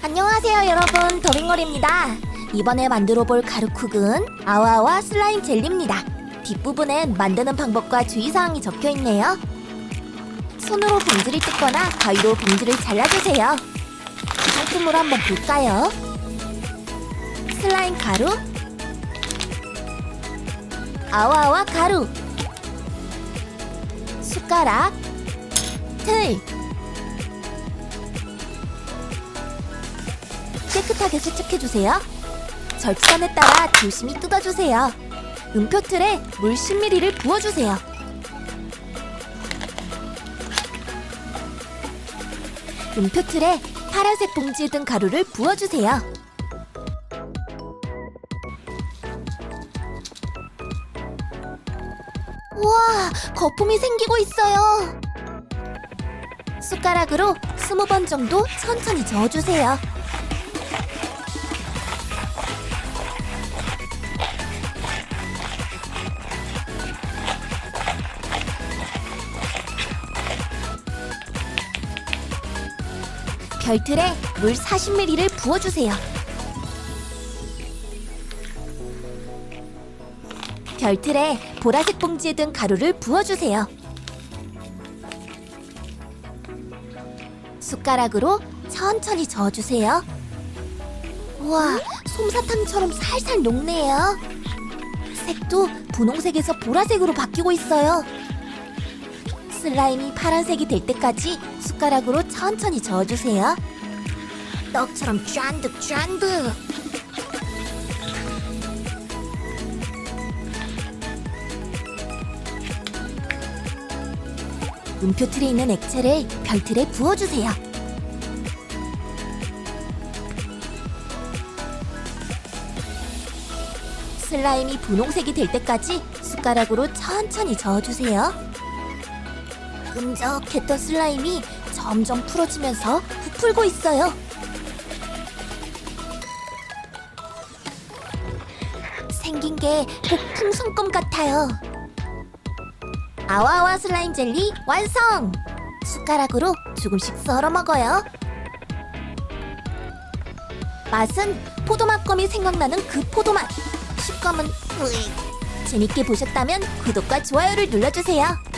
안녕하세요 여러분. 더빙걸입니다. 이번에 만들어 볼 가루쿡은 아와아와 슬라임 젤리입니다. 뒷부분엔 만드는 방법과 주의사항이 적혀있네요. 손으로 봉지를 뜯거나 가위로 봉지를 잘라주세요. 상품으로 한번 볼까요? 슬라임 가루 아와아와 가루 숟가락 틀 깨끗하게 세척해주세요. 절차에 따라 조심히 뜯어주세요. 음표 틀에 물 10ml를 부어주세요. 음표 틀에 파란색 봉지에 든 가루를 부어주세요. 우와, 거품이 생기고 있어요. 숟가락으로 20번 정도 천천히 저어주세요. 별틀에 물 40ml를 부어주세요. 별틀에 보라색 봉지에 든 가루를 부어주세요. 숟가락으로 천천히 저어주세요. 우와, 솜사탕처럼 살살 녹네요. 색도 분홍색에서 보라색으로 바뀌고 있어요. 슬라임이 파란색이 될 때까지 숟가락으로 천천히 저어주세요. 떡처럼 쫀득 쫀득. 음표 틀에 있는 액체를 별틀에 부어주세요. 슬라임이 분홍색이 될 때까지 숟가락으로 천천히 저어주세요. 끈적했던 슬라임이 점점 풀어지면서 부풀고 있어요. 생긴 게 폭풍 손금 같아요. 아와아와 슬라임 젤리 완성! 숟가락으로 조금씩 썰어 먹어요. 맛은 포도맛 껌이 생각나는 그 포도맛. 식감은 으익. 재밌게 보셨다면 구독과 좋아요를 눌러주세요.